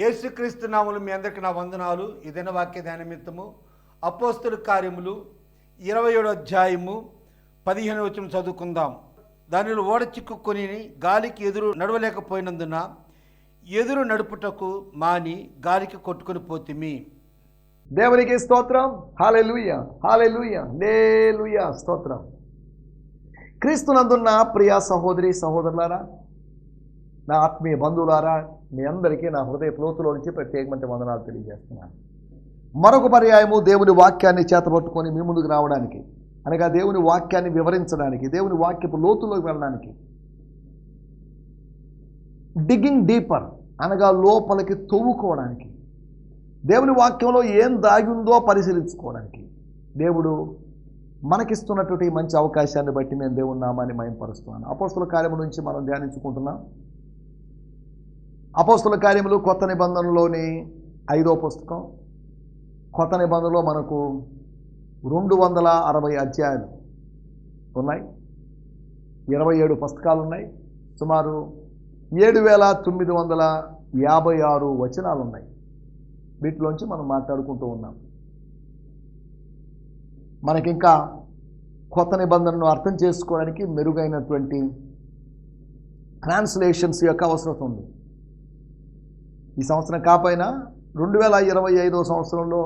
యేసుక్రీస్తు నాములు మీ అందరికి నా వందనాలు. ఇదైన వాక్య ధ్యానమిత్తము అపోస్తుల కార్యములు ఇరవై ఏడు అధ్యాయము పదిహేను వచ్చిన చదువుకుందాం. దానిలో ఓడ చిక్కుకొని గాలికి ఎదురు నడవలేకపోయినందున ఎదురు నడుపుటకు మాని గాలికి కొట్టుకొని పోతిమి. దేవునికి స్తోత్రం. హాలెలూయ హాలెలూయ లేలుయ స్తోత్రం. క్రీస్తునందున్న ప్రియా సహోదరి సహోదరులారా నా ఆత్మీయ బంధువులారా మీ అందరికీ నా హృదయ ప్లోతులో నుంచి ప్రత్యేకమైన వందనాలు తెలియజేస్తున్నాను. మరొక పర్యాయము దేవుని వాక్యాన్ని చేతపట్టుకొని మీ ముందుకు రావడానికి అనగా దేవుని వాక్యాన్ని వివరించడానికి దేవుని వాక్యపు లోతులోకి వెళ్ళడానికి. డిగ్గింగ్ డీపర్ అనగా లోపలికి తవ్వుకోవడానికి దేవుని వాక్యంలో ఏం దాగి ఉందో పరిశీలించుకోవడానికి. దేవుడు మనకిస్తున్నటువంటి మంచి అవకాశాన్ని బట్టి నేను దేవుని నామాన్ని మయంపరుస్తున్నాను. అపోస్తుల కార్యము నుంచి మనం ధ్యానించుకుంటున్నాం. అపోస్తుల కార్యములు కొత్త నిబంధనలోని ఐదో పుస్తకం. కొత్త నిబంధనలో మనకు రెండు వందల అరవై అధ్యాయాలు ఉన్నాయి. ఇరవై ఏడు పుస్తకాలు ఉన్నాయి. సుమారు ఏడు వేల తొమ్మిది వందల యాభై ఆరు వచనాలు ఉన్నాయి. వీటిలోంచి మనం మాట్లాడుకుంటూ ఉన్నాం. మనకింకా కొత్త నిబంధనను అర్థం చేసుకోవడానికి మెరుగైనటువంటి ట్రాన్స్లేషన్స్ యొక్క అవసరం ఉంది. ఈ సంవత్సరం కాపోయినా రెండు వేల ఇరవై ఐదో సంవత్సరంలో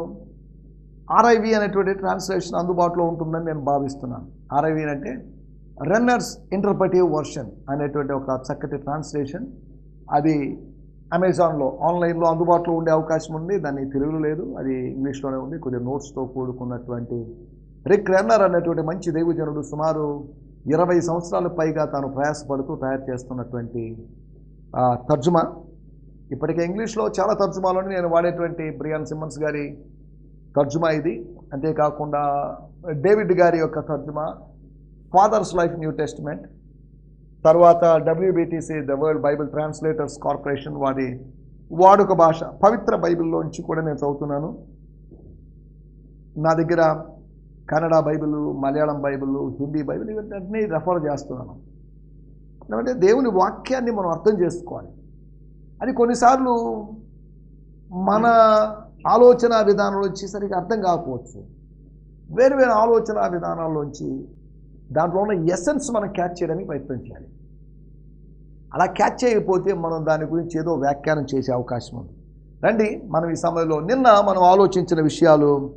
ఆర్ఐవి అనేటువంటి ట్రాన్స్లేషన్ అందుబాటులో ఉంటుందని నేను భావిస్తున్నాను. ఆర్ఐవి అంటే రన్నర్స్ ఇంటర్ప్రిటివ్ వర్షన్ అనేటువంటి ఒక చక్కటి ట్రాన్స్లేషన్. అది అమెజాన్లో ఆన్లైన్లో అందుబాటులో ఉండే అవకాశం ఉంది. దాన్ని తెలుగులో లేదు అది ఇంగ్లీష్లోనే ఉంది. కొద్దిగా నోట్స్తో కూడుకున్నటువంటి రిక్ రెన్నర్ అనేటువంటి మంచి దైవజనుడు సుమారు ఇరవై సంవత్సరాల పైగా తాను ప్రయాసపడుతూ తయారు చేస్తున్నటువంటి తర్జుమా ఇప్పటికే ఇంగ్లీష్లో చాలా తర్జుమాలోని నేను వాడేటువంటి బ్రియాన్ సిమ్మన్స్ గారి తర్జుమా ఇది. అంతేకాకుండా డేవిడ్ గారి యొక్క తర్జుమా ఫాదర్స్ లైఫ్ న్యూ టెస్ట్మెంట్. తర్వాత WBTC the world Bible translators corporation వారి వాడుక భాష పవిత్ర బైబిల్లోంచి కూడా నేను చదువుతున్నాను. నా దగ్గర Kannada Bible Malayalam Bible Hindi Bible ఇవన్నీ రెఫర్ చేస్తున్నాను. ఎందుకంటే దేవుని వాక్యాన్ని మనం అర్థం చేసుకోవాలి. అది కొన్నిసార్లు మన ఆలోచన విధానంలో సరిగ్గా అర్థం కాకపోవచ్చు. వేరు వేరు ఆలోచన విధానాల్లోంచి దాంట్లో ఉన్న ఎసెన్స్ మనం క్యాచ్ చేయడానికి ప్రయత్నం చేయాలి. అలా క్యాచ్ చేయకపోతే మనం దాని గురించి ఏదో వ్యాఖ్యానం చేసే అవకాశం ఉంది. రండి మనం ఈ సమయంలో నిన్న మనం ఆలోచించిన విషయాలు.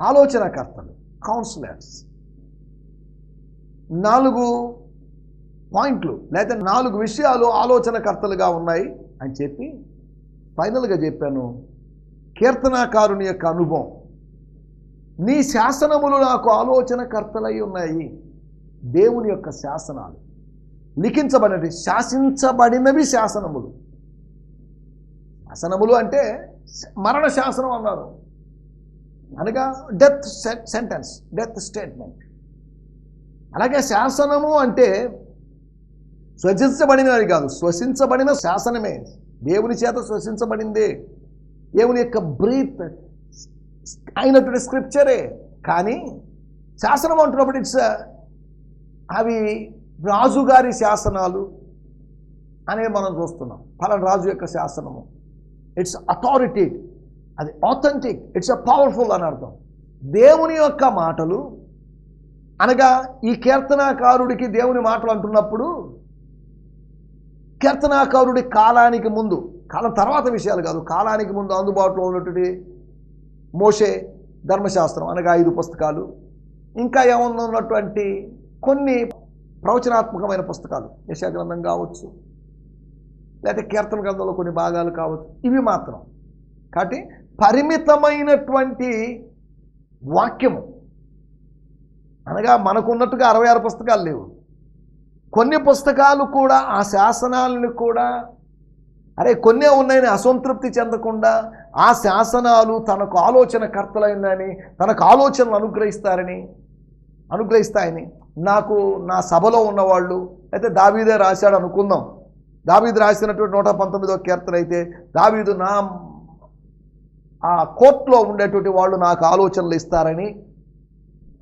ఆలోచనకర్తలు కౌన్సిలర్స్ నాలుగు పాయింట్లు లేదా నాలుగు విషయాలు ఆలోచనకర్తలుగా ఉన్నాయి అని చెప్పి ఫైనల్గా చెప్పాను. కీర్తనాకారుని యొక్క అనుభవం. నీ శాసనములు నాకు ఆలోచనకర్తలై ఉన్నాయి. దేవుని యొక్క శాసనాలు. లిఖించబడినవి శాసించబడినవి శాసనములు. శాసనములు అంటే మరణ శాసనం అన్నారు. అనగా డెత్ సెంటెన్స్ డెత్ స్టేట్మెంట్. అలాగే శాసనము అంటే శ్వసించబడినది కాదు శ్వసించబడిన శాసనమే. దేవుని చేత శ్వసించబడిందే. దేవుని యొక్క బ్రీత్ అయినటువంటి స్క్రిప్చరే. కానీ శాసనం అంటున్నప్పుడు ఇట్స్ అవి రాజుగారి శాసనాలు అనేవి మనం చూస్తున్నాం. ఫలానా రాజు యొక్క శాసనము. ఇట్స్ అథారిటీ అది ఆథెంటిక్ ఇట్స్ అ పవర్ఫుల్ అని అర్థం. దేవుని యొక్క మాటలు అనగా ఈ కీర్తనాకారుడికి దేవుని మాటలు అంటున్నప్పుడు కీర్తనాకారుడి కాలానికి ముందు కాలం తర్వాత విషయాలు కాదు కాలానికి ముందు అందుబాటులో ఉన్నటువంటి మోషే ధర్మశాస్త్రం అనగా ఐదు పుస్తకాలు ఇంకా ఏమన్నటువంటి ఉన్నటువంటి కొన్ని ప్రవచనాత్మకమైన పుస్తకాలు యశాగ్రంథం కావచ్చు లేకపోతే కీర్తన గ్రంథంలో కొన్ని భాగాలు కావచ్చు ఇవి మాత్రం. కాబట్టి పరిమితమైనటువంటి వాక్యము అనగా మనకున్నట్టుగా అరవై ఆరు పుస్తకాలు లేవు. కొన్ని పుస్తకాలు కూడా ఆ శాసనాలను కూడా అరే కొన్నే ఉన్నాయని అసంతృప్తి చెందకుండా ఆ శాసనాలు తనకు ఆలోచన కర్తలైందని తనకు ఆలోచనలు అనుగ్రహిస్తారని అనుగ్రహిస్తాయని. నాకు నా సభలో ఉన్నవాళ్ళు అయితే దావీదే రాశాడు అనుకుందాం. దావీదు రాసినటువంటి నూట పంతొమ్మిదో కీర్తన అయితే దావీదు నా ఆ కోర్టులో ఉండేటువంటి వాళ్ళు నాకు ఆలోచనలు ఇస్తారని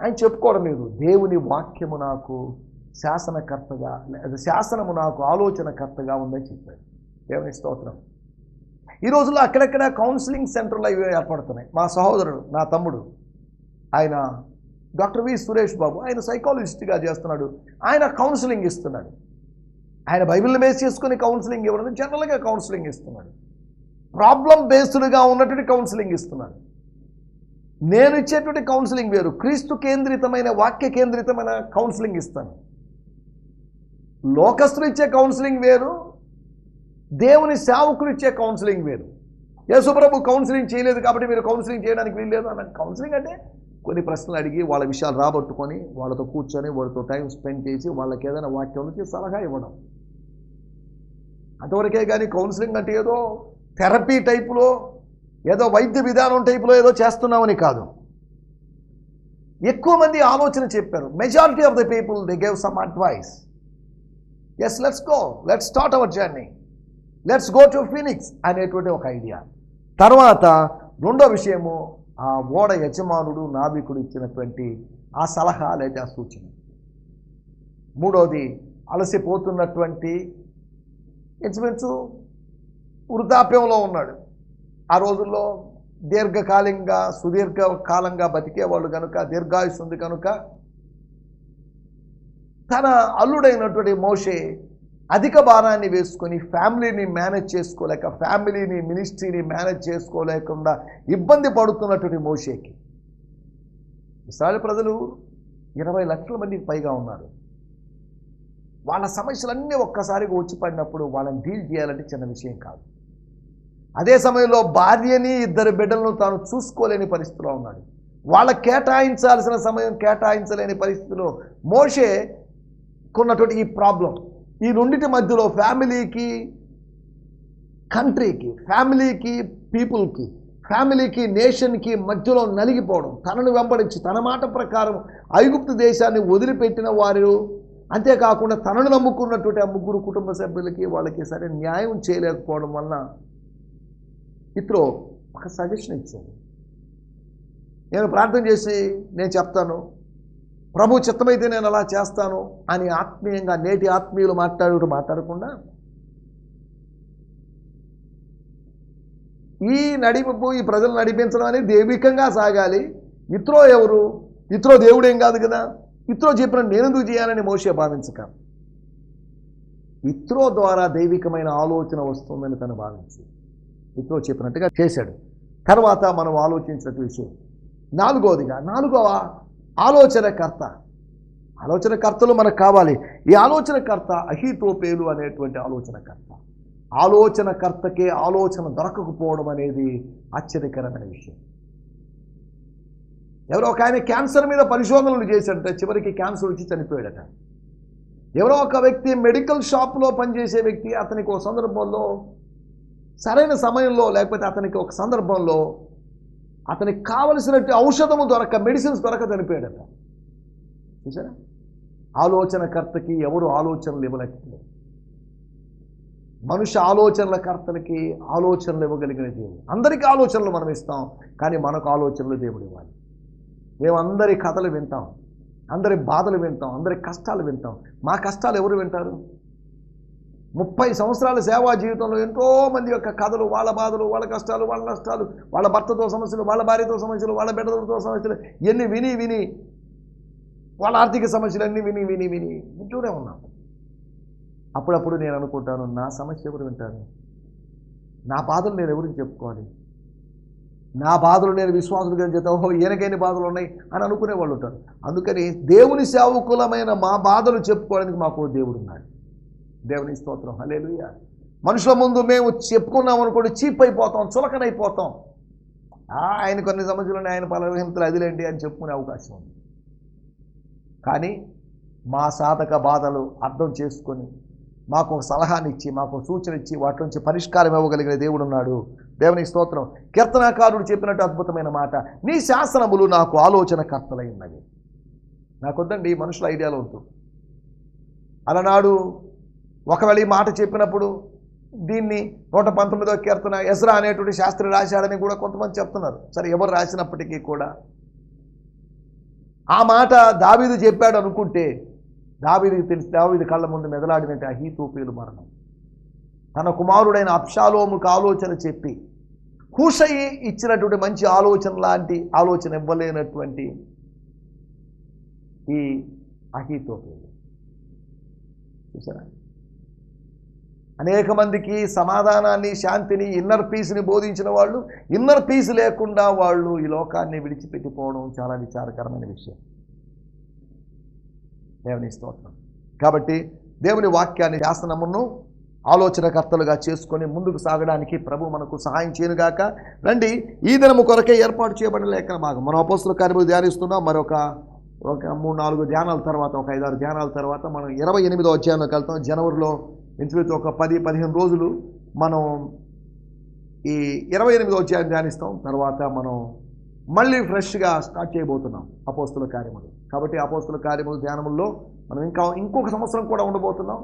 ఆయన చెప్పుకోవడం లేదు. దేవుని వాక్యము నాకు శాసనకర్తగా లేదా శాసనము నాకు ఆలోచనకర్తగా ఉందని చెప్పాడు. దేవుని స్తోత్రం. ఈ రోజుల్లో అక్కడక్కడ కౌన్సిలింగ్ సెంటర్లు అవి ఏర్పడుతున్నాయి. మా సహోదరుడు నా తమ్ముడు ఆయన డాక్టర్ వి సురేష్ బాబు ఆయన సైకాలజిస్ట్గా చేస్తున్నాడు. ఆయన కౌన్సిలింగ్ ఇస్తున్నాడు. ఆయన బైబిల్ని బేస్ చేసుకుని కౌన్సిలింగ్ ఇవ్వడం జనరల్గా కౌన్సిలింగ్ ఇస్తున్నాడు. ప్రాబ్లం బేస్డ్గా ఉన్నటువంటి కౌన్సిలింగ్ ఇస్తున్నాడు. నేను ఇచ్చేటువంటి కౌన్సిలింగ్ వేరు. క్రీస్తు కేంద్రితమైన వాక్య కేంద్రితమైన కౌన్సిలింగ్ ఇస్తాను. లోకస్తులు ఇచ్చే కౌన్సిలింగ్ వేరు దేవుని సేవకులు ఇచ్చే కౌన్సిలింగ్ వేరు. యేసుప్రభు కౌన్సిలింగ్ చేయలేదు కాబట్టి మీరు కౌన్సిలింగ్ చేయడానికి వీల్లేదు అన్న కౌన్సిలింగ్ అంటే కొన్ని ప్రశ్నలు అడిగి వాళ్ళ విషయాలు రాబట్టుకొని వాళ్ళతో కూర్చొని వాళ్ళతో టైం స్పెండ్ చేసి వాళ్ళకి ఏదైనా వాక్యం నుంచి సలహా ఇవ్వడం. అంతవరకే కానీ కౌన్సిలింగ్ అంటే ఏదో థెరపీ టైపులో ఏదో వైద్య విధానం టైపులో ఏదో చేస్తున్నామని కాదు. ఎక్కువ మంది ఆలోచన చెప్పారు. Majority of the people they gave some advice. Yes let's go let's start our journey let's go to Phoenix అనేటువంటి ఒక ఐడియా తర్వాత రెండో విషయము ఆ ఓడ యజమానుడు నావికుడు ఇచ్చినటువంటి ఆ సలహా లేదా ఆ సూచన. మూడోది అలసిపోతున్నటువంటి ఇంచుమించు వృద్ధాప్యంలో ఉన్నాడు. ఆ రోజుల్లో దీర్ఘకాలంగా సుదీర్ఘ కాలంగా బతికేవాళ్ళు కనుక దీర్ఘాయుసు ఉంది కనుక తన అల్లుడైనటువంటి మోషే అధిక భారాన్ని వేసుకొని ఫ్యామిలీని మేనేజ్ చేసుకోలేక ఫ్యామిలీని మినిస్ట్రీని మేనేజ్ చేసుకోలేకుండా ఇబ్బంది పడుతున్నటువంటి మోషేకి. ఇస్రాయల్ ప్రజలు ఇరవై లక్షల మందికి పైగా ఉన్నారు. వాళ్ళ సమస్యలన్నీ ఒక్కసారిగా వచ్చి పడినప్పుడు వాళ్ళని డీల్ చేయాలంటే చిన్న విషయం కాదు. అదే సమయంలో భార్యని ఇద్దరు బిడ్డలను తాను చూసుకోలేని పరిస్థితిలో ఉన్నాడు. వాళ్ళ కేటాయించాల్సిన సమయం కేటాయించలేని పరిస్థితిలో మోషే కొన్నటువంటి ఈ ప్రాబ్లం. ఈ రెండింటి మధ్యలో ఫ్యామిలీకి కంట్రీకి ఫ్యామిలీకి పీపుల్కి ఫ్యామిలీకి నేషన్కి మధ్యలో నలిగిపోవడం తనను వెంబడించి తన మాట ప్రకారం ఐగుప్తు దేశాన్ని వదిలిపెట్టిన వారు అంతేకాకుండా తనను నమ్ముకున్నటువంటి ఆ ముగ్గురు కుటుంబ సభ్యులకి వాళ్ళకి సరే న్యాయం చేయలేకపోవడం వలన ఇతరు ఒక సజెషన్ ఇచ్చాడు. నేను ప్రార్థన చేసి నేను చెప్తాను ప్రభు చిత్తమైతే నేను అలా చేస్తాను అని ఆత్మీయంగా నేటి ఆత్మీయులు మాట్లాడు మాట్లాడకుండా ఈ నడిపు ఈ ప్రజలు నడిపించడం అనేది దైవికంగా సాగాలి. ఇత్రో ఎవరు? ఇత్రో దేవుడేం కాదు కదా? ఇత్రో చెప్పిన నేనెందుకు చేయాలని మోసే భావించక. ఇత్రో ద్వారా దైవికమైన ఆలోచన వస్తుందని తను భావించి ఇత్రో చెప్పినట్టుగా చేశాడు. తర్వాత మనం ఆలోచించిన విషయం. నాలుగవదిగా నాలుగవ? ఆలోచనకర్త. ఆలోచనకర్తలు మనకు కావాలి. ఈ ఆలోచనకర్త అహితోపేలు అనేటువంటి ఆలోచనకర్త. ఆలోచనకర్తకే ఆలోచన దొరకకపోవడం అనేది ఆశ్చర్యకరమైన విషయం. ఎవరో ఒక ఆయన క్యాన్సర్ మీద పరిశోధనలు చేశాడట చివరికి క్యాన్సర్ వచ్చి చనిపోయాడట. ఎవరో ఒక వ్యక్తి మెడికల్ షాప్లో పనిచేసే వ్యక్తి అతనికి ఒక సందర్భంలో సరైన సమయంలో లేకపోతే అతనికి ఒక సందర్భంలో అతనికి కావలసినట్టు ఔషధము దొరక మెడిసిన్స్ దొరక చనిపోయాడట చూసారా ఆలోచనకర్తకి ఎవరు ఆలోచనలు ఇవ్వలేకపోయారు. మనుష్య ఆలోచనల కర్తలకి ఆలోచనలు ఇవ్వగలిగిన దేవుడు. అందరికీ ఆలోచనలు మనం ఇస్తాం కానీ మనకు ఆలోచనలు దేవుడు ఇవ్వాలి. మేము అందరి కథలు వింటాం అందరి బాధలు వింటాం అందరి కష్టాలు వింటాం. మా కష్టాలు ఎవరు వింటారు? ముప్పై సంవత్సరాల సేవా జీవితంలో ఎంతోమంది యొక్క కథలు వాళ్ళ బాధలు వాళ్ళ కష్టాలు వాళ్ళ నష్టాలు వాళ్ళ భర్తతో సమస్యలు వాళ్ళ భార్యతో సమస్యలు వాళ్ళ బిడ్డలతో సమస్యలు ఎన్ని విని విని వాళ్ళ ఆర్థిక సమస్యలు అన్నీ విని విని విని వింటూనే ఉన్నాం. అప్పుడప్పుడు నేను అనుకుంటాను నా సమస్య ఎవరు వింటాను నా బాధలు నేను ఎవరికి చెప్పుకోవాలి? నా బాధలు నేను విశ్వాసులుగా చెప్తా ఓహో ఈయనకైన బాధలు ఉన్నాయి అని అనుకునే వాళ్ళు ఉంటారు. అందుకని దేవుని సేవకులమైన మా బాధలు చెప్పుకోవడానికి మాకు దేవుడు ఉన్నాడు. దేవుని స్తోత్రం. హలేలుయ మనుషుల ముందు మేము చెప్పుకున్నాం అనుకోండి చీప్ అయిపోతాం చులకనైపోతాం ఆయన కొన్ని సమస్యలు ఆయన పలవహింతలు అదిలేండి అని చెప్పుకునే అవకాశం ఉంది. కానీ మా సాధక బాధలు అర్థం చేసుకొని మాకు ఒక సలహానిచ్చి మాకు సూచన ఇచ్చి వాటి నుంచి పరిష్కారం ఇవ్వగలిగిన దేవుడు ఉన్నాడు. దేవుని స్తోత్రం. కీర్తనాకారుడు చెప్పినట్టు అద్భుతమైన మాట నీ శాసనములు నాకు ఆలోచన కర్తలై ఉన్నవి నాకొద్దండి మనుషుల ఐడియాలో ఉంటుంది అలనాడు ఒకవేళ ఈ మాట చెప్పినప్పుడు దీన్ని నూట పంతొమ్మిదో కీర్తన ఎస్రా అనేటువంటి శాస్త్రి రాశాడని కూడా కొంతమంది చెప్తున్నారు. సరే ఎవరు రాసినప్పటికీ కూడా. ఆ మాట దావీదు చెప్పాడు అనుకుంటే దావీదికి తెలిసి దావీది కళ్ళ ముందు మెదలాడినట్టు అహీతూపీలు మరణం. తన కుమారుడైన అప్షాలోముకు ఆలోచన చెప్పి హుషయి ఇచ్చినటువంటి మంచి ఆలోచన లాంటి ఆలోచన ఇవ్వలేనటువంటి ఈ అహీతోపీలు చూసారా? అనేక మందికి సమాధానాన్ని శాంతిని ఇన్నర్ పీస్ని బోధించిన వాళ్ళు ఇన్నర్ పీస్ లేకుండా వాళ్ళు ఈ లోకాన్ని విడిచిపెట్టిపోవడం చాలా విచారకరమైన విషయం. దేవుని స్తోత్రం. కాబట్టి దేవుని వాక్యాన్ని శాసనమును ఆలోచనకర్తలుగా చేసుకొని ముందుకు సాగడానికి ప్రభు మనకు సహాయం చేయనుగాక. రండి ఈ దినము కొరకే ఏర్పాటు చేయబడిన లేఖన భాగం. మన అపోస్తుల కార్యములు ధ్యానిస్తున్నాం. మరొక ఒక మూడు నాలుగు ధ్యానాల తర్వాత ఒక ఐదారు ధ్యానాల తర్వాత మనం ఇరవై ఎనిమిదో అధ్యాయంలోకి వెళ్తాం. జనవరిలో ఇంచుమించు ఒక పది పదిహేను రోజులు మనం ఈ ఇరవై ఎనిమిదో అధ్యాయం ధ్యానిస్తాం. తర్వాత మనం మళ్ళీ ఫ్రెష్గా స్టార్ట్ చేయబోతున్నాం అపోస్తుల కార్యములు. కాబట్టి అపోస్తుల కార్యములు ధ్యానముల్లో మనం ఇంకా ఇంకొక సంవత్సరం కూడా ఉండబోతున్నాం.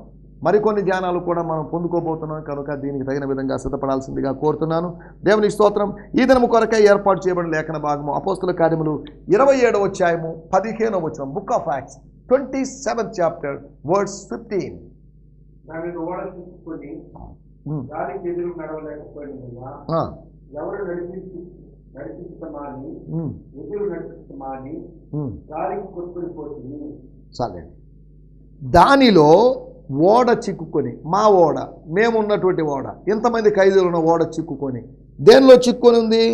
మరికొన్ని ధ్యానాలు కూడా మనం పొందుకోబోతున్నాం. కనుక దీనికి తగిన విధంగా సిద్ధపడాల్సిందిగా కోరుతున్నాను. దేవుని స్తోత్రం. ఈ దినము కొరకై ఏర్పాటు చేయబడిన లేఖన భాగము అపోస్తుల కార్యములు ఇరవై ఏడవ అధ్యాయము పదిహేనవ వచ్చిన book of Acts twenty seventh chapter words fifteen ఎదురు నడవలేకపోయిన ఎవరు నడిపించి ఎదురు చాలండి దానిలో ఓడ చిక్కుకొని మా ఓడ మేమున్నటువంటి ఓడ ఎంతమంది ఖైదీలు ఉన్న ఓడ చిక్కుకొని? దేనిలో చిక్కుకొని ఉంది?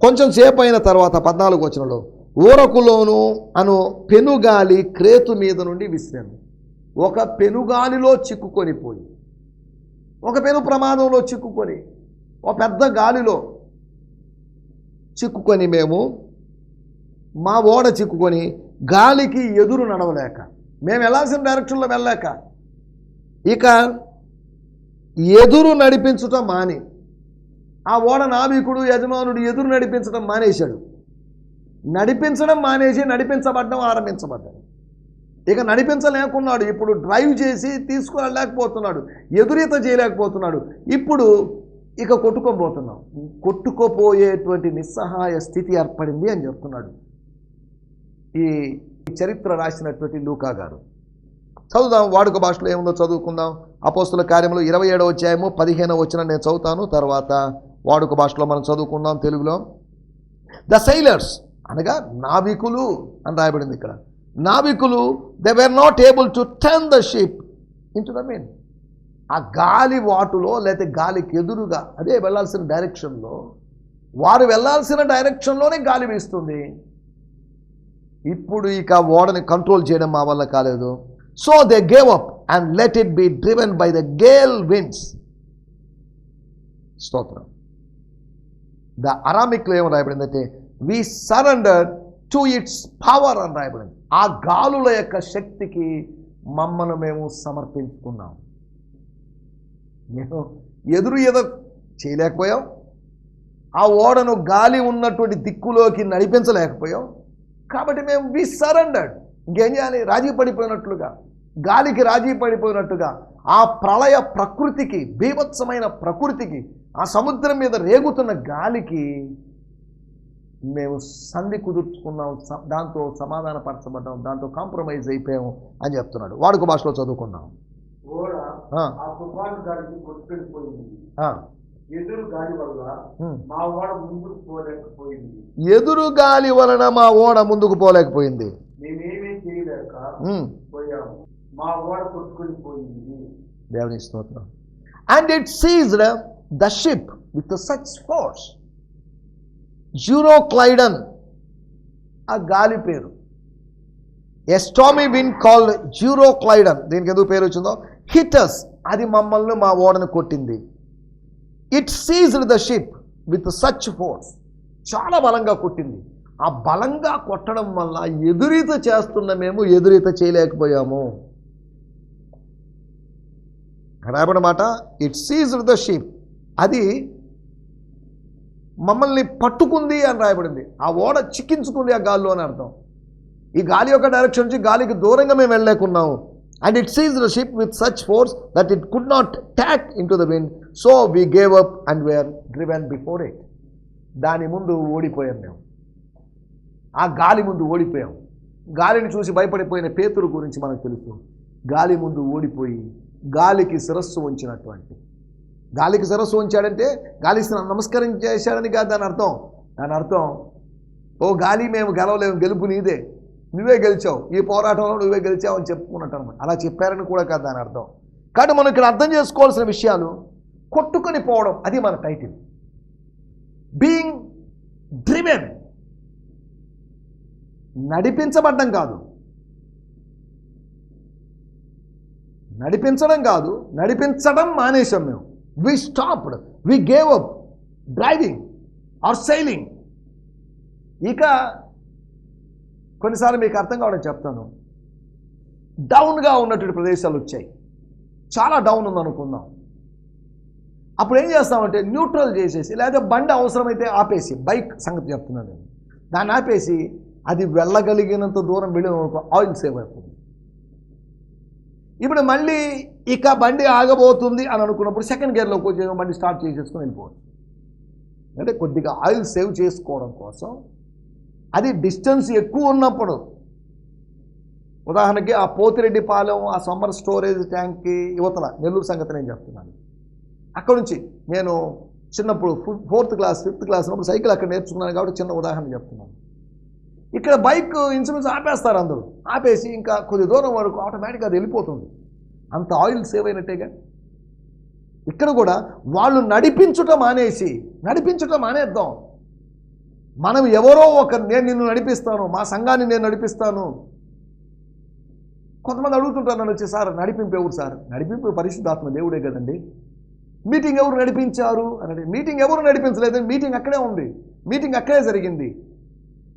కొంచెం సేపు అయిన తర్వాత పద్నాలుగు వచనంలో ఊరకులోను అను పెనుగాలి క్రేతు మీద నుండి విసిరాను. ఒక పెనుగాలిలో చిక్కుకొని పోయి ఒక పెను ప్రమాదంలో చిక్కుకొని ఒక పెద్ద గాలిలో చిక్కుకొని మేము మా ఓడ చిక్కుకొని గాలికి ఎదురు నడవలేక మేము వెళ్ళాల్సిన డైరెక్షన్లో వెళ్ళలేక ఇక ఎదురు నడిపించటం మాని ఆ ఓడ నావికుడు యజమానుడు ఎదురు నడిపించడం మానేశాడు. నడిపించడం మానేసి నడిపించబడ్డం ఆరంభించబడ్డాడు. ఇక నడిపించలేకున్నాడు. ఇప్పుడు డ్రైవ్ చేసి తీసుకువెళ్ళలేకపోతున్నాడు. ఎదురీత చేయలేకపోతున్నాడు. ఇప్పుడు ఇక కొట్టుకోబోతున్నాం కొట్టుకోపోయేటువంటి నిస్సహాయ స్థితి ఏర్పడింది అని చెప్తున్నాడు. ఈ చరిత్ర రాసినటువంటి లూకా గారు. చదువుదాం. వాడుక భాషలో ఏముందో చదువుకుందాం. అపోస్తుల కార్యములు ఇరవై ఏడవ అధ్యాయము పదిహేనవ వచ్చిన నేను చదువుతాను. తర్వాత వాడుక భాషలో మనం చదువుకుందాం తెలుగులో. ద సైలర్స్ అనగా నావికులు అని రాయబడింది ఇక్కడ. నావికులు they were not able to turn the ship into the main ఆ గాలి వాటులో లేకపోతే గాలికి ఎదురుగా అదే వెళ్ళాల్సిన డైరెక్షన్లో వారు వెళ్ళాల్సిన డైరెక్షన్లోనే గాలి వీస్తుంది. ఇప్పుడు ఇక ఓడని కంట్రోల్ చేయడం మా వల్ల కాలేదు. So they gave up and let it be driven by the gale winds స్తోత్రం. ద అరామిక్లో ఏమో రాయబడిందంటే we surrendered to its power అని రాయబడింది. ఆ గాలుల యొక్క శక్తికి మమ్మల్ని మేము సమర్పించుకున్నాం. మేము ఎదురు ఏదో చేయలేకపోయాం. ఆ ఓడను గాలి ఉన్నటువంటి దిక్కులోకి నడిపించలేకపోయాం. కాబట్టి మేము వి సరెండర్డ్ ఇంకేం చేయాలి? రాజీ పడిపోయినట్లుగా గాలికి రాజీ పడిపోయినట్టుగా ఆ ప్రళయ ప్రకృతికి బీభత్సమైన ప్రకృతికి ఆ సముద్రం మీద రేగుతున్న గాలికి మేము సంధి కుదుర్చుకున్నాం దాంతో సమాధానపరచబడ్డాం దాంతో కాంప్రమైజ్ అయిపోయాం అని చెప్తున్నాడు. వాడుక భాషలో చదువుకున్నాం. ఎదురు గాలి వలన మా ఓడ ముందుకు పోలేకపోయింది. దేవుని స్తోత్రం. And it seized the ship with such force Euroclydon ఆ గాలి పేరు. ఎస్టామీ విన్ కాల్డ్ జ్యూరోక్లైడన్ దీనికి ఎందుకు పేరు వచ్చిందో? హిటస్ అది మమ్మల్ని మా ఓడను కొట్టింది. It seized the ship with such force చాలా బలంగా కొట్టింది. ఆ బలంగా కొట్టడం వల్ల ఎదురీత చేస్తున్న మేము ఎదురీత చేయలేకపోయాము. రాయబడిన మాట ఇట్ సీజ్డ్ ద షిప్ అది మమ్మల్ని పట్టుకుంది అని రాయబడింది. ఆ ఓడ చిక్కించుకుంది ఆ గాల్లో అని అర్థం. ఈ గాలి యొక్క డైరెక్షన్ నుంచి గాలికి దూరంగా మేము వెళ్ళలేకున్నాము. And it seize the ship with such force that it could not tack into the wind so we gave up and were driven before it దాని ముందు ఓడిపోయాం మేము. ఆ గాలి ముందు ఓడిపోయాం. గాలిని చూసి భయపడిపోయిన పేతురు గురించి మనకు తెలుసు. గాలి ముందు ఓడిపోయి గాలికి శిరస్సు ఉంచినటువంటి గాలికి సరస్సు ఉంచాడంటే గాలి నమస్కారం చేశాడని కాదు దాని అర్థం. దాని అర్థం ఓ గాలి మేము గెలవలేము గెలుపు నీదే. నువ్వే గెలిచావు ఈ పోరాటంలో నువ్వే గెలిచావు అని చెప్పుకున్నట్టు అనమాట అలా చెప్పారని కూడా కాదు దాని అర్థం. కాబట్టి మనం ఇక్కడ అర్థం చేసుకోవాల్సిన విషయాలు కొట్టుకొని పోవడం అది మన టైటిల్. Being driven. నడిపించబడ్డం కాదు. నడిపించడం కాదు నడిపించడం మానేశాం మేము. We stopped we gave up driving or sailing ఇక కొన్నిసార్లు మీకు అర్థం కావడం చెప్తాను. డౌన్గా ఉన్నటువంటి ప్రదేశాలు వచ్చాయి. చాలా డౌన్ ఉందనుకుందాం అప్పుడు ఏం చేస్తామంటే న్యూట్రల్ చేసేసి లేదా బండి అవసరమైతే ఆపేసి బైక్ సంగతి చెప్తున్నాను నేను. దాన్ని ఆపేసి అది వెళ్ళగలిగినంత దూరం వెళ్ళిన ఆయిల్ సేవ్ అవుతుంది ఇప్పుడు మళ్ళీ ఇక బండి ఆగబోతుంది అని అనుకున్నప్పుడు సెకండ్ గేర్లోకి వచ్చే బండి స్టార్ట్ చేసేసుకొని వెళ్ళిపోవచ్చు అంటే కొద్దిగా ఆయిల్ సేవ్ చేసుకోవడం కోసం అది డిస్టెన్స్ ఎక్కువ ఉన్నప్పుడు ఉదాహరణకి ఆ పోతిరెడ్డిపాలెం ఆ సమ్మర్ స్టోరేజ్ ట్యాంక్కి యువతల నెల్లూరు సంగతి నేను చెప్తున్నాను. అక్కడ నుంచి నేను చిన్నప్పుడు ఫోర్త్ క్లాస్ ఫిఫ్త్ క్లాస్ ఉన్నప్పుడు సైకిల్ అక్కడ నేర్చుకున్నాను కాబట్టి చిన్న ఉదాహరణ చెప్తున్నాను. ఇక్కడ బైక్ ఇన్సూరెన్స్ ఆపేస్తారు అందరూ. ఆపేసి ఇంకా కొద్ది దూరం వరకు ఆటోమేటిక్గా అది వెళ్ళిపోతుంది. అంత ఆయిల్ సేవ్ అయినట్టేగా? ఇక్కడ కూడా వాళ్ళు నడిపించుట మానేసి నడిపించుట మానేద్దాం. మనం ఎవరో ఒక నేను నిన్ను నడిపిస్తాను మా సంఘాన్ని నేను నడిపిస్తాను. కొంతమంది అడుగుతుంటారు నన్ను వచ్చి సార్ నడిపింపు ఎవరు సార్? నడిపింపు పరిశుద్ధాత్మ దేవుడే కదండి. మీటింగ్ ఎవరు నడిపించారు? అని మీటింగ్ ఎవరు నడిపించలేదు? మీటింగ్ అక్కడే ఉంది. మీటింగ్ అక్కడే జరిగింది.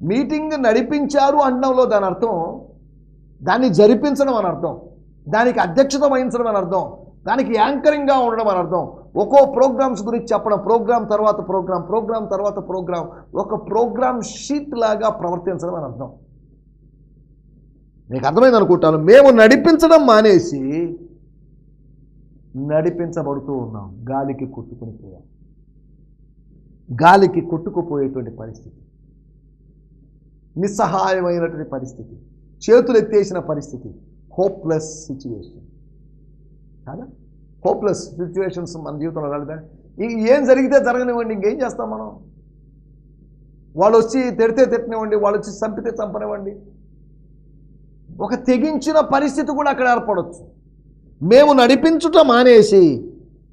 మీటింగ్ నడిపించారు అనడంలో దాని అర్థం దాన్ని జరిపించడం అని అర్థం దానికి అధ్యక్షత వహించడం అని అర్థం దానికి యాంకరింగ్గా ఉండడం అని అర్థం. ఒక్కో ప్రోగ్రామ్స్ గురించి చెప్పడం ప్రోగ్రామ్ తర్వాత ప్రోగ్రామ్ ప్రోగ్రామ్ తర్వాత ప్రోగ్రామ్ ఒక ప్రోగ్రామ్ షీట్ లాగా ప్రవర్తించడం అని అర్థం. మీకు అర్థమైంది అనుకుంటాను. మేము నడిపించడం మానేసి నడిపించబడుతూ ఉన్నాం. గాలికి కొట్టుకుని పోయాం. గాలికి కొట్టుకుపోయేటువంటి పరిస్థితి. నిస్సహాయమైనటువంటి పరిస్థితి. చేతులు ఎత్తేసిన పరిస్థితి. హోప్లెస్ సిచ్యువేషన్ కాదా? హోప్లెస్ సిచ్యువేషన్స్ మన జీవితంలో కలదా ఏం జరిగితే జరగనివ్వండి ఇంకేం చేస్తాం మనం? వాళ్ళు వచ్చి తిడితే తిట్టనివ్వండి వాళ్ళు వచ్చి చంపితే చంపనివ్వండి. ఒక తెగించిన పరిస్థితి కూడా అక్కడ ఏర్పడవచ్చు మేము నడిపించుట మానేసి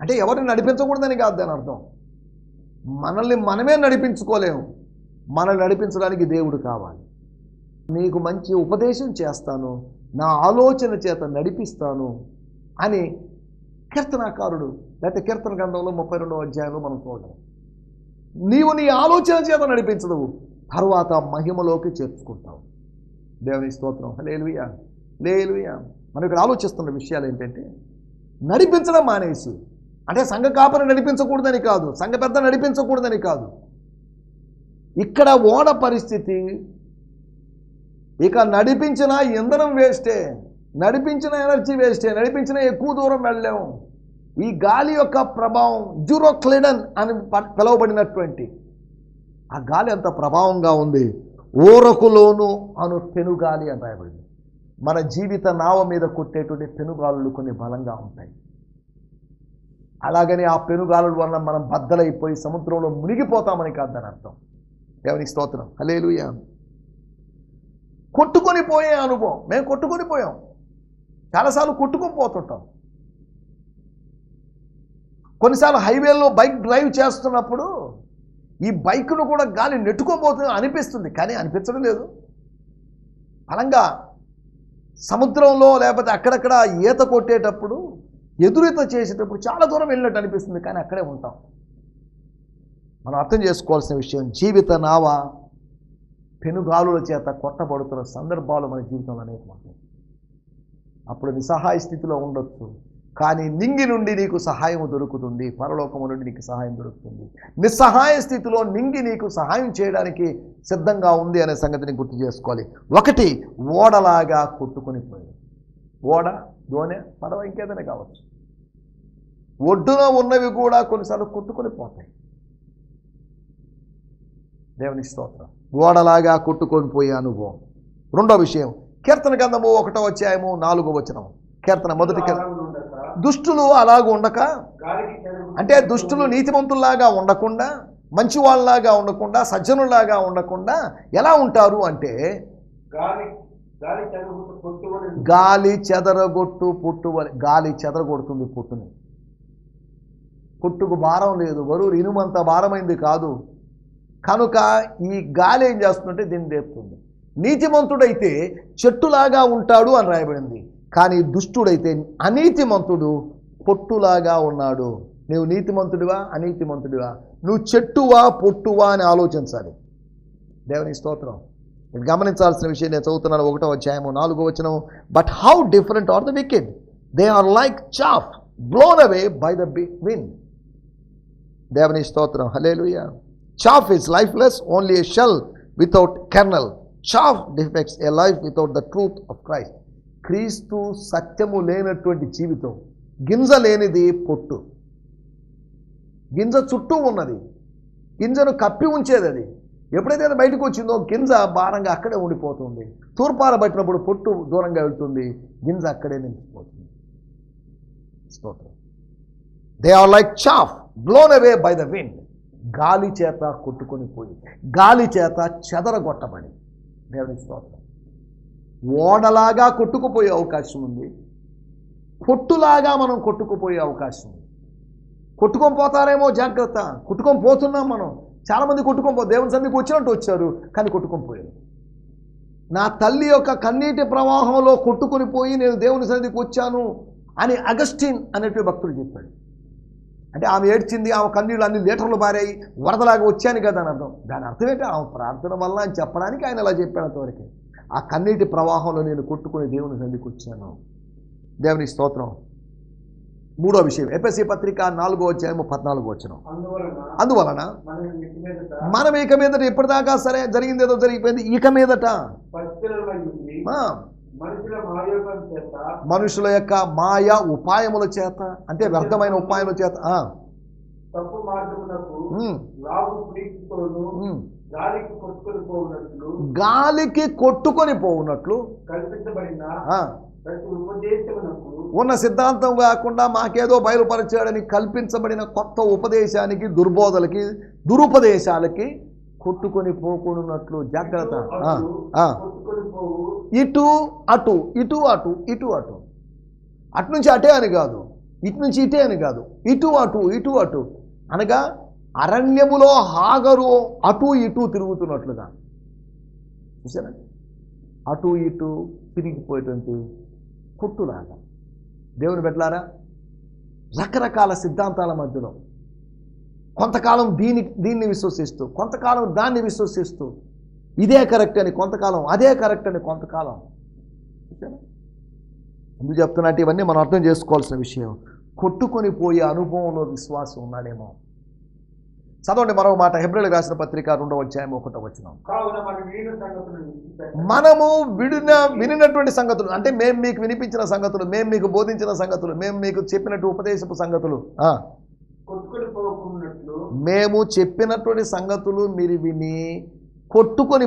అంటే ఎవరిని నడిపించకూడదని కాదు దాని అర్థం. మనల్ని మనమే నడిపించుకోలేము. మనల్ని నడిపించడానికి దేవుడు కావాలి. నీకు మంచి ఉపదేశం చేస్తాను నా ఆలోచన చేత నడిపిస్తాను అని కీర్తనాకారుడు లేకపోతే కీర్తన గ్రంథంలో ముప్పై రెండవ అధ్యాయంలో మనం చూడడం. నీవు నీ ఆలోచన చేత నడిపించదు తర్వాత మహిమలోకి చేర్చుకుంటావు. దేవుని స్తోత్రం. లేలుయా లేలుయా మనం ఇక్కడ ఆలోచిస్తున్న విషయాలు ఏంటంటే నడిపించడం మానేసి అంటే సంఘ కాపర నడిపించకూడదని కాదు సంఘ పెద్ద నడిపించకూడదని కాదు ఇక్కడ ఓడ పరిస్థితి. ఇక నడిపించిన ఇంధనం వేస్టే నడిపించిన ఎనర్జీ వేస్టే నడిపించిన ఎక్కువ దూరం వెళ్ళలేము. ఈ గాలి యొక్క ప్రభావం జూరోక్లిడన్ అని ప- పిలువబడినటువంటి ఆ గాలి అంత ప్రభావంగా ఉంది. ఊరకులోను అను పెనుగాలి అని రాయబడింది. మన జీవిత నావ మీద కొట్టేటువంటి పెనుగాలులు కొన్ని బలంగా ఉంటాయి. అలాగని ఆ పెనుగాలుల వలన మనం బద్దలైపోయి సముద్రంలో మునిగిపోతామని కాదని అర్థం. దేవుని స్తోత్రం. హలేలుయా కొట్టుకొని పోయే అనుభవం. మేము కొట్టుకొని పోయాం. చాలాసార్లు కొట్టుకొని పోతుంటాం. కొన్నిసార్లు హైవేలో బైక్ డ్రైవ్ చేస్తున్నప్పుడు ఈ బైక్ను కూడా గాలి నెట్టుకోబోతుంది అనిపిస్తుంది కానీ అనిపించడం లేదు. బలంగా సముద్రంలో లేకపోతే అక్కడక్కడ ఈత కొట్టేటప్పుడు ఎదురీత చేసేటప్పుడు చాలా దూరం వెళ్ళినట్టు అనిపిస్తుంది కానీ అక్కడే ఉంటాం. మనం అర్థం చేసుకోవాల్సిన విషయం జీవిత నావ పెనుగాలుల చేత కొట్టబడుతున్న సందర్భాలు మన జీవితంలో అనేకం ఉంటాయి. అప్పుడు నిస్సహాయ స్థితిలో ఉండొచ్చు. కానీ నింగి నుండి నీకు సహాయం దొరుకుతుంది. పరలోకము నుండి నీకు సహాయం దొరుకుతుంది. నిస్సహాయ స్థితిలో నింగి నీకు సహాయం చేయడానికి సిద్ధంగా ఉంది అనే సంగతిని గుర్తు చేసుకోవాలి. ఒకటి ఓడలాగా కొట్టుకొని పోయింది ఓడ దోణె పడవ ఇంకేదైనా కావచ్చు. ఒడ్డున ఉన్నవి కూడా కొన్నిసార్లు కొట్టుకొని పోతాయి. దేవుని స్తోత్రం. ఓడలాగా కొట్టుకొని పోయే అనుభవం. రెండో విషయం కీర్తన గంధము ఒకటో అధ్యాయము నాలుగో వచనం కీర్తన మొదటి కీర్తన. దుష్టులు అలాగ ఉండక? అంటే దుష్టులు నీతిమంతుల్లాగా ఉండకుండా మంచి వాళ్ళలాగా ఉండకుండా సజ్జనుల్లాగా ఉండకుండా ఎలా ఉంటారు అంటే? గాలి చెదరగొట్టు పుట్టు వలె గాలి చెదరగొడుతుంది పుట్టుని. పుట్టుకు భారం లేదు. బరువు ఇనుమంత భారమైంది కాదు. కనుక ఈ గాలి ఏం చేస్తుందంటే దీన్ని రేపుతుంది. నీతిమంతుడైతే చెట్టులాగా ఉంటాడు అని రాయబడింది. కానీ దుష్టుడైతే అనీతిమంతుడు పొట్టులాగా ఉన్నాడు. నువ్వు నీతిమంతుడివా అనీతిమంతుడివా? నువ్వు చెట్టువా పొట్టువా అని ఆలోచించాలి. దేవుని స్తోత్రం. మీరు గమనించాల్సిన విషయం నేను చదువుతున్నాను ఒకటో అధ్యాయము నాలుగో వచనం but how different are the wicked they are like chaff blown away by the wind దేవుని స్తోత్రం. Hallelujah chaff is lifeless only a shell without kernel chaff defects a life without the truth of Christ క్రీస్తు సత్యము లేనటువంటి జీవితం. గింజ లేనిది పొట్టు. గింజ చుట్టూ ఉన్నది. గింజను కప్పి ఉంచేది అది. ఎప్పుడైతే అది బయటకు వచ్చిందో గింజ భారంగా అక్కడే ఉండిపోతుంది. తూర్పార పట్టినప్పుడు పొట్టు దూరంగా వెళ్తుంది. గింజ అక్కడే నిలిచిపోతుంది స్తోత్రం. They are like chaff blown away by the wind గాలి చేత కొట్టుకొని పోయి గాలి చేత చెదరగొట్టబడి దేవుని స్తోత్రం. ఓడలాగా కొట్టుకుపోయే అవకాశం ఉంది. పొట్టులాగా మనం కొట్టుకుపోయే అవకాశం ఉంది. కొట్టుకొని పోతారేమో జాగ్రత్త. కొట్టుకొని పోతున్నాం మనం. చాలామంది కొట్టుకొని పో దేవుని సన్నిధికి వచ్చినట్టు వచ్చారు కానీ కొట్టుకొని పోయారు. నా తల్లి యొక్క కన్నీటి ప్రవాహంలో కొట్టుకొని పోయి నేను దేవుని సన్నిధికి వచ్చాను అని అగస్టిన్ అనేటువంటి భక్తుడు చెప్పాడు. అంటే ఆమె ఏడ్చింది ఆమె కన్నీళ్ళు అన్ని లీటర్లు పారాయి వరదలాగా వచ్చాను కదా అని అర్థం. దాని అర్థం ఏంటి? ఆమె ప్రార్థన వల్ల అని చెప్పడానికి ఆయన అలా చెప్పాడు అంతవరకు. ఆ కన్నీటి ప్రవాహంలో నేను కొట్టుకుని దేవుని సన్నిధికి వచ్చాను. దేవుని స్తోత్రం. మూడో విషయం ఎపిఎస్సి పత్రిక నాలుగో అధ్యాయము పద్నాలుగో వచ్చిన అందువలన మనం ఇక మీదట ఇప్పటిదాకా సరే జరిగింది ఏదో జరిగిపోయింది ఇక మీదట. మనుషుల యొక్క మాయ ఉపాయముల చేత. అంటే వ్యర్థమైన ఉపాయముల చేత. తప్పు మార్గమునకు. గాలికి కొట్టుకొని పోవునట్లు కల్పించబడిన ఉన్న సిద్ధాంతం కాకుండా మాకేదో బయలుపరిచాడని కల్పించబడిన కొత్త ఉపదేశానికి దుర్బోధలకి దురుపదేశాలకి కొట్టుకొని పోకున్నట్లు జాగ్రత్త. ఇటు అటు ఇటు అటు ఇటు అటు. అటు నుంచి అటే అని కాదు. ఇటు నుంచి ఇటే అని కాదు. ఇటు అటు ఇటు అటు. అనగా అరణ్యములో హాగరు అటు ఇటు తిరుగుతున్నట్లుగా. చూసారా అటు ఇటు తిరిగిపోయేటువంటి కొట్టులాగా. దేవుని పెట్టారా రకరకాల సిద్ధాంతాల మధ్యలో కొంతకాలం దీని దీన్ని విశ్వసిస్తూ కొంతకాలం దాన్ని విశ్వసిస్తూ ఇదే కరెక్ట్ అని కొంతకాలం అదే కరెక్ట్ అని కొంతకాలం? ఎందుకు చెప్తున్నట్టు ఇవన్నీ మనం అర్థం చేసుకోవాల్సిన విషయం. కొట్టుకొని పోయే అనుభవంలో విశ్వాసం ఉన్నాడేమో. చదవండి మరో మాట. హెబ్రిల్ రాసిన పత్రిక రెండవ అధ్యాయం ఒకటో వచ్చిన మనము విడిన వినినటువంటి సంగతులు అంటే మేము మీకు వినిపించిన సంగతులు మేము మీకు బోధించిన సంగతులు మేము మీకు చెప్పినట్టు ఉపదేశపు సంగతులు మేము చెప్పినటువంటి సంగతులు మీరు విని కొట్టుకొని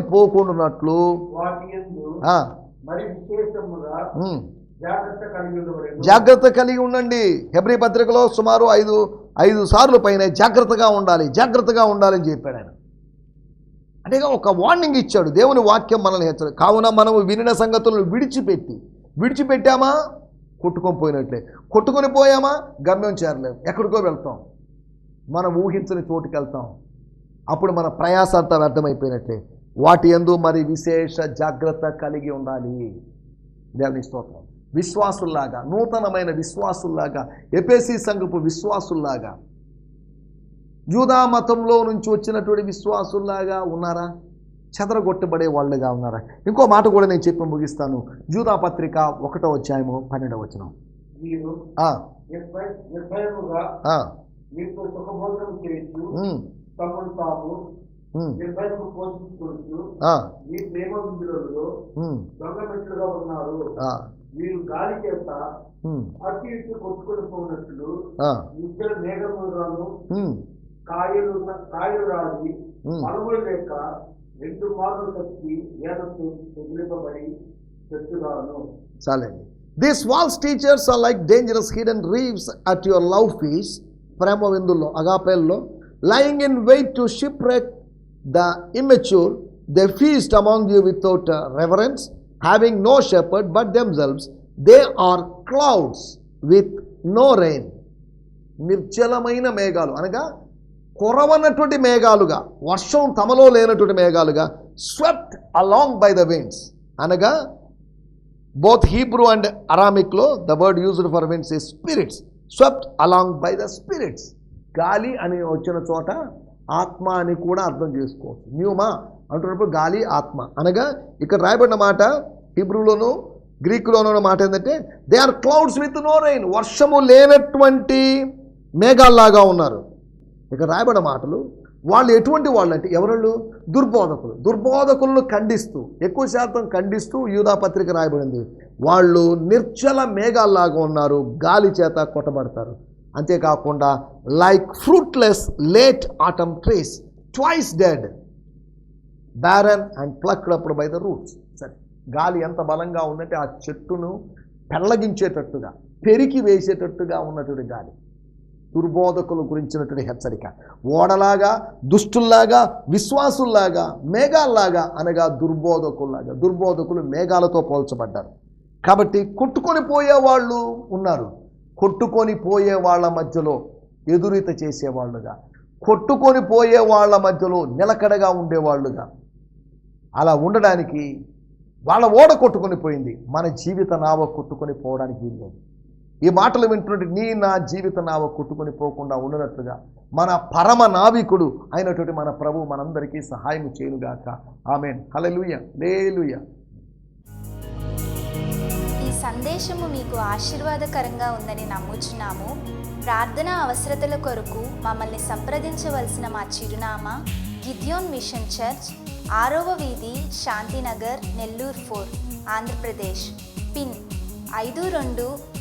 ఉండబడేది జాగ్రత్త కలిగి ఉండండి. హెబ్రి పత్రికలో సుమారు ఐదు ఐదు సార్లు పైన జాగ్రత్తగా ఉండాలి జాగ్రత్తగా ఉండాలని చెప్పాడు ఆయన. అంటే ఒక వార్నింగ్ ఇచ్చాడు. దేవుని వాక్యం మనల్ని హెచ్చరి కావున మనము వినిన సంగతులను విడిచిపెట్టి విడిచిపెట్టామా? కొట్టుకొని పోయినట్లే. కొట్టుకొని పోయామా? గమ్యం చేరలేము. ఎక్కడికో వెళ్తాం. మనం ఊహించని చోటుకి వెళ్తాం అప్పుడు మన ప్రయాస అంతా వ్యర్థమైపోయినట్లే వాటి ఎందు మరి విశేష జాగ్రత్త కలిగి ఉండాలి. దేవుని స్తోత్రం. విశ్వాసుల్లాగా నూతనమైన విశ్వాసుల్లాగా ఎపేసి సంఘపు విశ్వాసుల్లాగా యూదా మతంలో నుంచి వచ్చినటువంటి విశ్వాసుల్లాగా ఉన్నారా? చెదరగొట్టబడే వాళ్ళుగా ఉన్నారా? ఇంకో మాట కూడా నేను చెప్పి ముగిస్తాను. యూదా పత్రిక ఒకటో అధ్యాయము పన్నెండవ వచనం. మీతో సుఖభోజనం చేయొచ్చు తమను తాము ఉమ్, నిర్భయము పోషించుకోవచ్చు మీ ప్రేమ విందులలో ఉమ్, దొంగ మెట్లుగా ఉన్నారు మీరు గాలి చేత అటు ఇటు కొట్టుకొని పోయినట్లు ఆ, నిత్య మేఘములను కాయలు కాయలు రాలి. ఫలములు లేక రెండు మార్లు తప్పి వేదతో తెగిలిపబడి చెట్టుగాను. చాలండి. These false teachers are like dangerous hidden reefs at your love feasts ప్రేమ విందుల్లో అగాపేల్లో lying in wait to shipwreck the immature they feast among you without reverence having no shepherd but themselves they are clouds with no rain నిర్జలమైన మేఘాలు అనగా కురవనటువంటి మేఘాలుగా వర్షం తమలో లేనటువంటి మేఘాలుగా swept along by the winds అనగా both Hebrew and అరామిక్లో the word used for winds ఈ spirits swept along by the spirits గాలి అని వచ్చిన చోట ఆత్మ అని కూడా అర్థం చేసుకోవచ్చు. న్యూమా అంటున్నప్పుడు గాలి ఆత్మ. అనగా ఇక్కడ రాయబడిన మాట హిబ్రూలోను గ్రీకులోనూ మాట ఏంటంటే they are clouds with no rain వర్షము లేనటువంటి మేఘాల్లాగా ఉన్నారు. ఇక్కడ రాయబడిన మాటలు వాళ్ళు ఎటువంటి వాళ్ళు అంటే ఎవరు దుర్బోధకులు. దుర్బోధకులను ఖండిస్తూ ఎక్కువ శాతం ఖండిస్తూ యూధాపత్రిక రాయబడింది. వాళ్ళు నిర్చల మేఘాల్లాగా ఉన్నారు గాలి చేత కొట్టబడతారు. అంతేకాకుండా like fruitless late autumn trees twice dead barren and plucked up by the roots సరే గాలి ఎంత బలంగా ఉందంటే ఆ చెట్టును పెళ్ళగించేటట్టుగా పెరికి వేసేటట్టుగా ఉన్నటువంటి గాలి. దుర్బోధకుల గురించినటువంటి హెచ్చరిక. ఓడలాగా దుష్టుల్లాగా విశ్వాసుల్లాగా మేఘాల్లాగా అనగా దుర్బోధకుల్లాగా. దుర్బోధకులు మేఘాలతో పోల్చబడ్డారు. కాబట్టి కొట్టుకొని పోయే వాళ్ళు ఉన్నారు. కొట్టుకొని పోయే వాళ్ళ మధ్యలో ఎదురీత చేసేవాళ్ళుగా. కొట్టుకొని పోయే వాళ్ళ మధ్యలో నిలకడగా ఉండేవాళ్ళుగా. అలా ఉండడానికి వాళ్ళ ఓడ కొట్టుకొని పోయింది. మన జీవిత నావ కొట్టుకొని పోవడానికి వీల్లేదు. ఈ మాటలు వింటున్నట్టు నీ నా జీవిత నావ కొట్టుకొని పోకుండా ఉండనట్లుగా మన పరమ నావికుడు అయినటువంటి మన ప్రభు మనందరికీ సహాయం చేయనుగాక. ఆమెన్. హలలుయ లేలుయ ఈ సందేశము మీకు ఆశీర్వాదకరంగా ఉందని నమ్ముచున్నాము. ప్రార్థన అవసరతల కొరకు మమ్మల్ని సంప్రదించవలసిన మా చిరునామా గిద్యోన్ మిషన్ చర్చ్ ఆరవ వీధి శాంతినగర్ నెల్లూరు ఫోర్ ఆంధ్రప్రదేశ్. పిన్ ఐదు రెండు